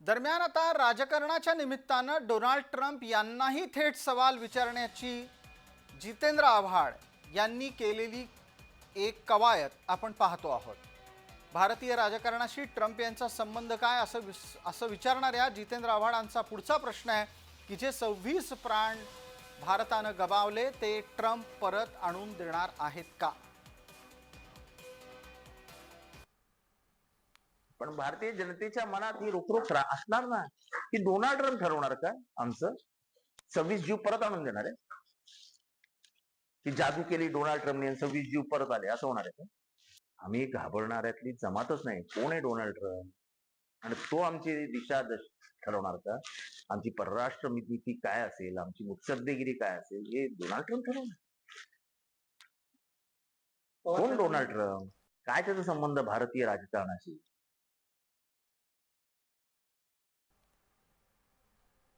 दरम्यान आता राजकारणाच्या निमित्तानं डोनाल्ड ट्रम्प यांनाही थेट सवाल विचारण्याची जितेंद्र आव्हाड यांनी केलेली एक कवायत आपण पाहतो आहोत. भारतीय राजकारणाशी ट्रम्प यांचा संबंध काय असं विस असं विचारणाऱ्या जितेंद्र आव्हाडांचा पुढचा प्रश्न आहे की जे सव्वीस प्राण भारतानं गमावले ते ट्रम्प परत आणून देणार आहेत का? पण भारतीय जनतेच्या मनात ही रोखरोख असणार ना? की डोनाल्ड ट्रम्प ठरवणार का आमचं? सव्वीस जीव परत आणून देणार आहे? की जादू केली डोनाल्ड ट्रम्पने आणि सव्वीस जीव परत आले असं होणार आहे का? आम्ही घाबरणाऱ्यातली जमातच नाही. कोण आहे डोनाल्ड ट्रम्प? आणि तो आमची दिशा ठरवणार का? आमची परराष्ट्र नीती काय असेल? आमची मुत्सद्देगिरी काय असेल? हे डोनाल्ड ट्रम्प ठरवणार. कोण डोनाल्ड ट्रम्प? काय त्याचा संबंध भारतीय राजकारणाशी?